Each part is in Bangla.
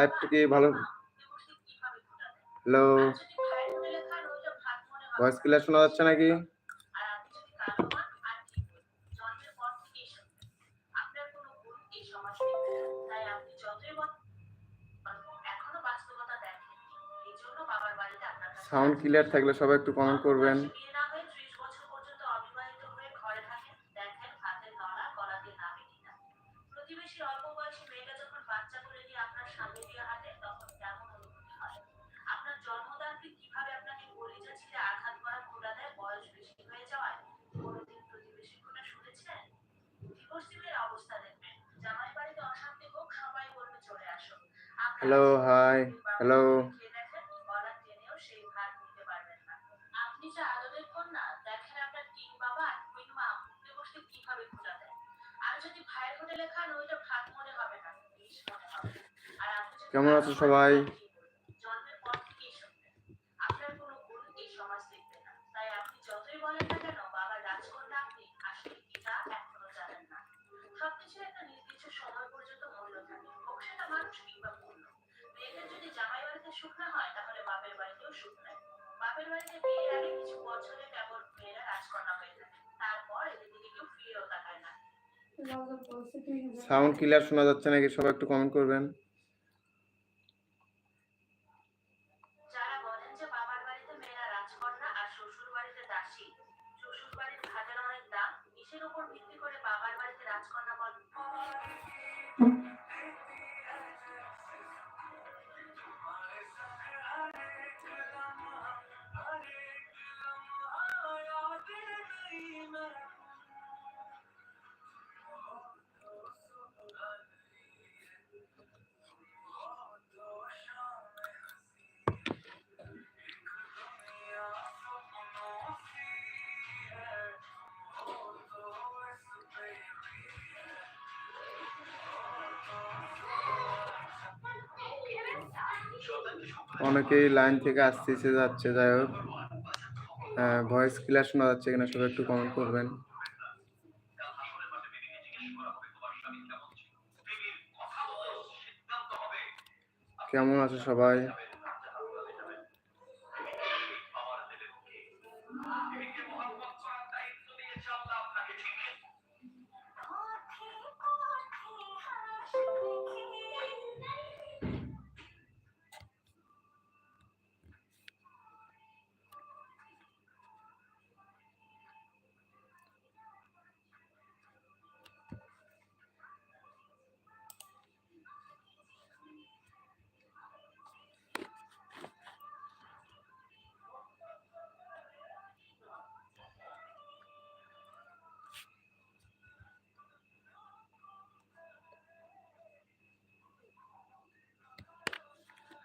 হ্যালো লাইভটা কি ভালো হ্যালো ভয়েস ক্লিয়ার শোনা যাচ্ছে নাকি সাউন্ড ক্লিয়ার থাকলে সবাই একটু কমেন্ট করবেন আর হাই হ্যালো কেমন আছো সবাই? সুখ না হয় তাহলে বাপের বাড়িতেও সুখ নাই বাপের বাড়িতে বিয়ের আগে কিছু বছরে কেবল মেয়েরা রাজকন্যা হয়ে থাকে তারপর এদের দিকে কেউ ফিরেও তাকায় না। সাউন্ড ক্লিয়ার শোনা যাচ্ছে নাকি? সবাই একটু কমেন্ট করবেন। অনেকেই লাইন থেকে আসতেছে, যাচ্ছে, যাই হোক। ভয়েস ক্লিয়ার শোনা যাচ্ছে কিনা সবাই একটু কমেন্ট করবেন। কেমন আছে সবাই?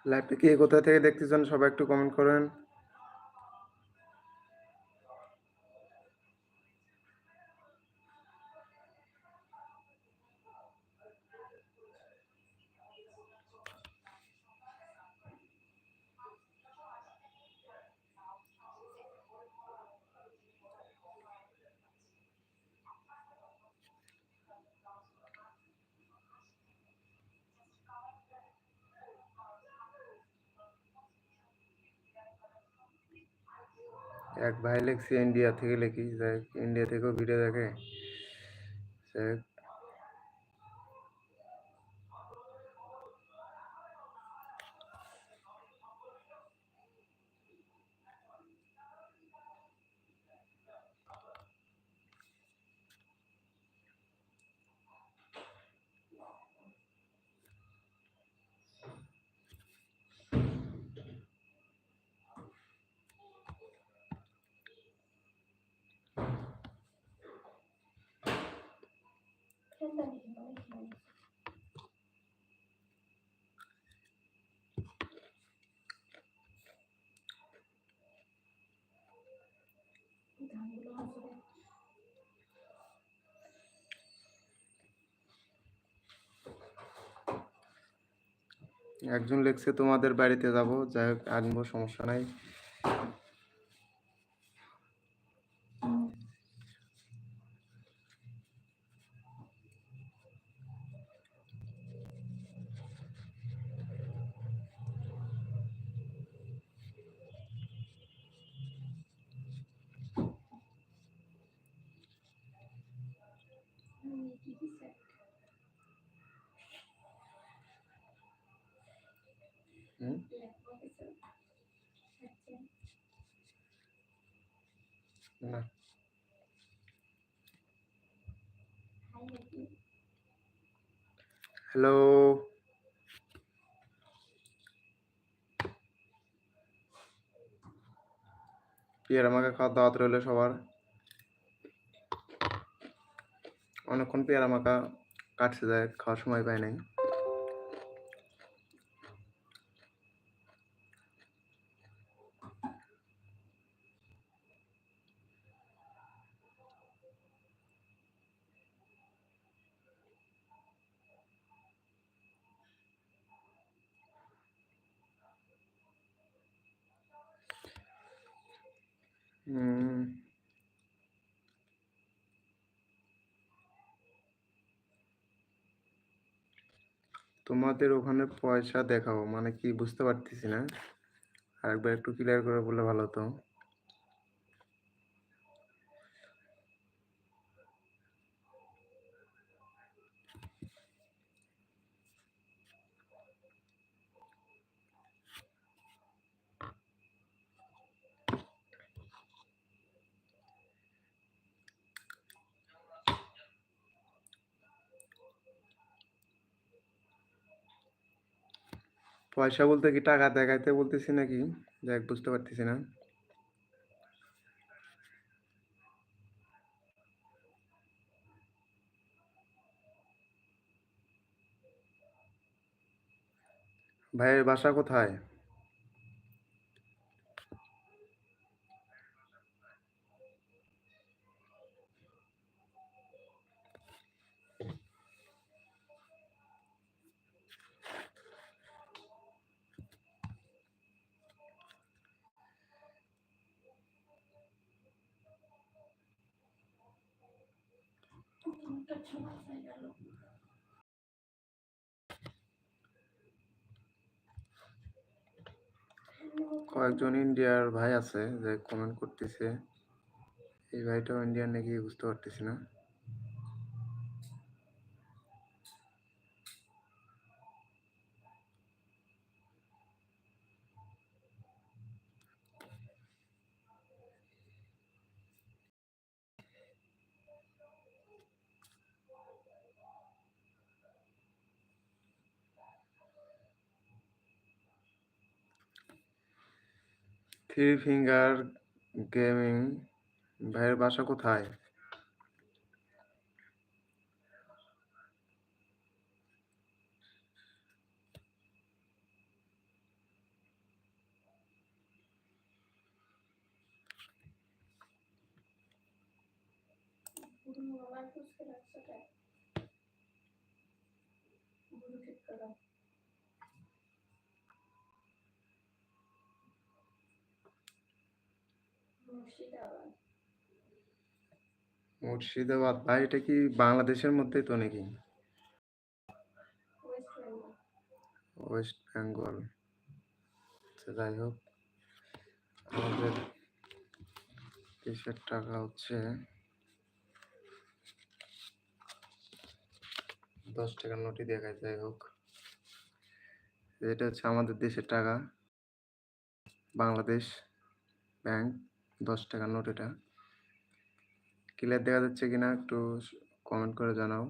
লাইভটা কি কোথা থেকে দেখতেছেন সবাই একটু কমেন্ট করেন। এক ভাই লেখছি ইন্ডিয়া থেকে লিখি যাই হোক, ইন্ডিয়া থেকেও ভিডিও দেখে। যাই হোক, একজন লেখছে তোমাদের বাড়িতে যাব যাই হোক আনব সমস্যা নাই। হুম না হ্যালো পিয়ার আমাকে খাওয়ার দাওয়াত রইল সবার। অনেকক্ষণ পেয়ারা মাখা কাটছে যায় খাওয়ার সময় পায় নাই হুম তোমাদের ওখানে পয়সা দেখাও মানে কি বুঝতে পারতেছি না। আরেকবার একটু ক্লিয়ার করে বললে ভালো হতো। পয়সা বলতে কি টাকা দেখাইতে বলতেছি নাকি? দেখ বুঝতে পারতেছি না। ভাইয়ের বাসা কোথায়? কয়েকজন ইন্ডিয়ার ভাই আছে যে কমেন্ট করতেছে। এই ভাইটাও ইন্ডিয়ান নাকি বুঝতে পারতেছি না। থ্রি ফিঙ্গার গেমিং ভাইয়ের বাসা কোথায়? মুর্শিদাবাদ। ভাই এটা কি বাংলাদেশের মধ্যেই তো নাকি? ওয়েস্ট বেঙ্গল আচ্ছা যাই হোক আমাদের দেশের টাকা হচ্ছে? দশ টাকার নোটই দেখায় যাই হোক। এটা হচ্ছে আমাদের দেশের টাকা। বাংলাদেশ ব্যাংক। দশ টাকার নোট এটা। ক্লিয়ার দেখা যাচ্ছে কিনা একটু কমেন্ট করে জানাও।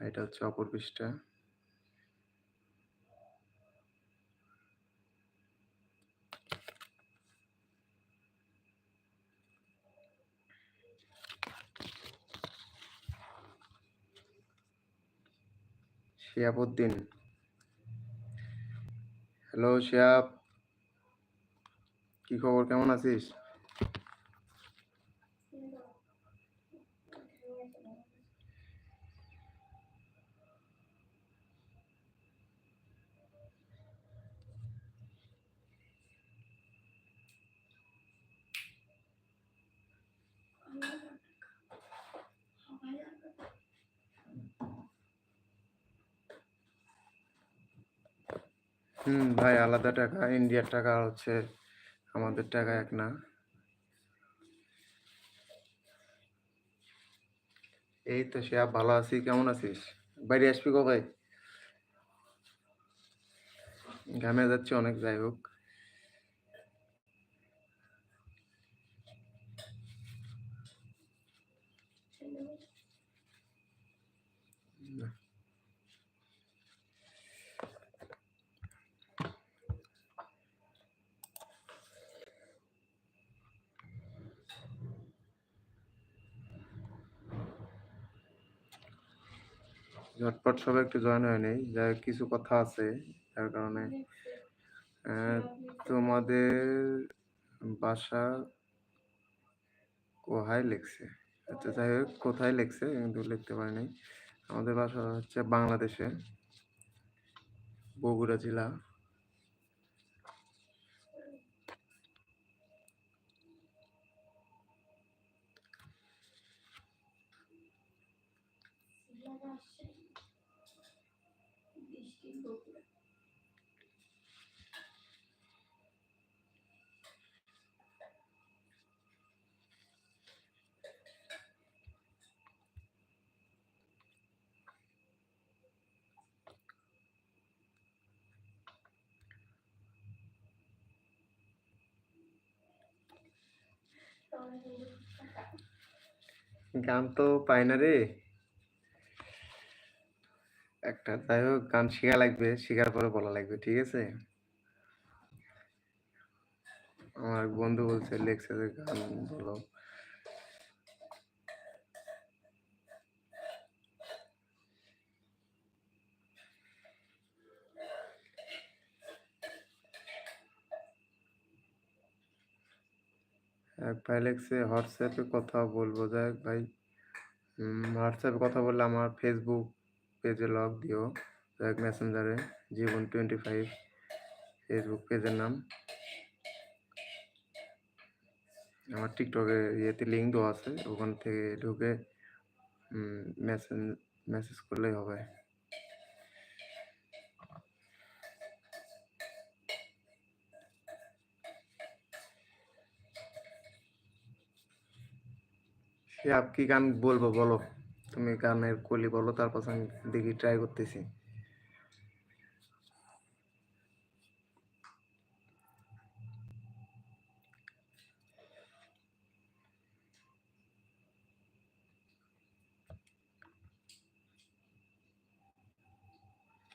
এটা হচ্ছে অপর পৃষ্ঠা। শিয়াবুদ্দিন। হ্যালো শিয়াব কি খবর? কেমন আছিস? হুম, ভাই আলাদা টাকা, ইন্ডিয়ার টাকা হচ্ছে আমাদের টাকা এক না। এই তো সে ভালো আছি, কেমন আছিস? বাইরে আসবি কবে? ঘামে যাচ্ছে অনেক, যাই হোক। ঝটপট সবাই একটু জয়েন হয়ে নেই। যাই হোক, কিছু কথা আছে যার কারণে তোমাদের বাসা কোথায় লিখছে? আচ্ছা যাই হোক কোথায় লিখছে? কিন্তু লিখতে পারিনি আমাদের বাসা হচ্ছে বাংলাদেশে বগুড়া জেলা। গান তো পাই না রে। একটা যাই হোক, গান শেখা লাগবে, শেখার পরে বলা লাগবে, ঠিক আছে? আমার বন্ধু বলছে লেখছে যে গান বলো। এক ভাই লেখছে হোয়াটসঅ্যাপে কথা বলব। যাই ভাই হোয়াটসঅ্যাপে কথা বললে আমার ফেসবুক পেজে লগ দিও। যাই মেসেঞ্জারে জীবন টোয়েন্টি ফাইভ ফেসবুক পেজের নাম। আমার টিকটকে ইয়েতে লিঙ্ক দেওয়া আছে। ওখান থেকে ঢুকে মেসেজ মেসেজ করলেই হবে। আপ কি গান বলব বলো? তুমি গানের কলি বলো, তারপর আমি দেখি ট্রাই করতেছি।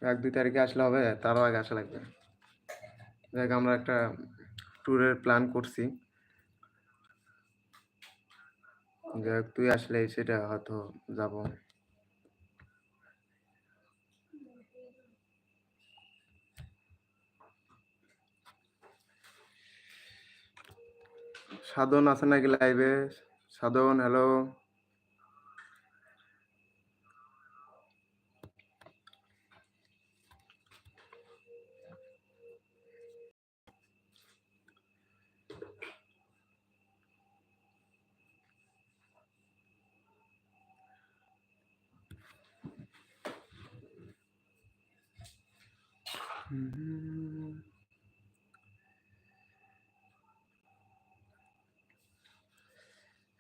এক, দুই তারিখে আসলে হবে, তারও আগে আসা লাগবে। দেখ আমরা একটা ট্যুরের প্ল্যান করছি। যাই তুই আসলে সেটা হয়তো যাব। সাধন আছে নাকি লাইভে সাধন হ্যালো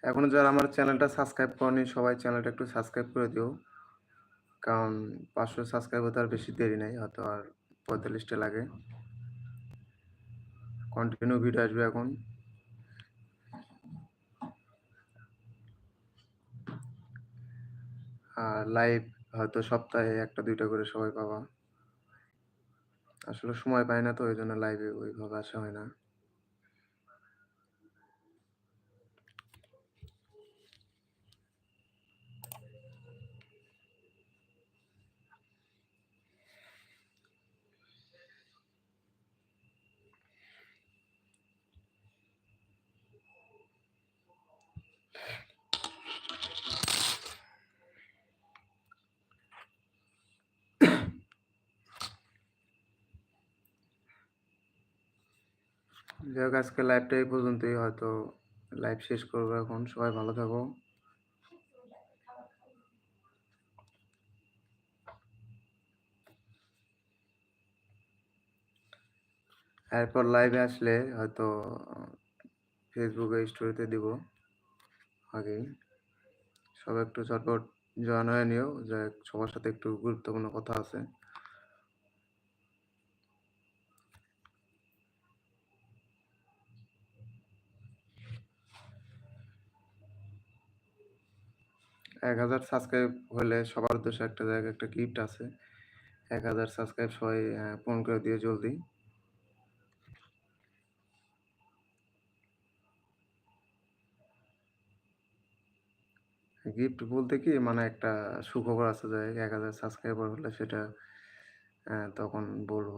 এখনও যারা আমার চ্যানেলটা সাবস্ক্রাইব করেনি, সবাই চ্যানেলটা একটু সাবস্ক্রাইব করে দিও। কারণ পাঁচশো সাবস্ক্রাইব হতে আর বেশি দেরি নেই, হয়তো আর পঁয়তাল্লিশটা লাগে। কন্টিনিউ ভিডিও আসবে এখন। আর লাইভ হয়তো সপ্তাহে একটা, দুইটা করে সবাই পাবা। আসলে সময় পাই না তো, ওই জন্য লাইভে ওইভাবে আসা হয় না। যাই হোক আজকে লাইভটা এই পর্যন্তই। হয়তো লাইভ শেষ করব এখন। সবাই ভালো থাকো। এরপর লাইভে আসলে হয়তো ফেসবুকে স্টোরিতে দিব আগেই সবাই একটু চটপট জয়েন হয়ে নিও। যে সবার সাথে একটু গুরুত্বপূর্ণ কথা আছে। এক হাজার সাবস্ক্রাইব হলে সবার উদ্দেশ্যে একটা জায়গায় একটা গিফট আছে। এক হাজার সাবস্ক্রাইব সবাই আহ, পূরণ করে দিও জলদি। গিফট বলতে কি মানে একটা সুখবর আছে যে এক হাজার সাবস্ক্রাইবার হলে সেটা তখন বলব।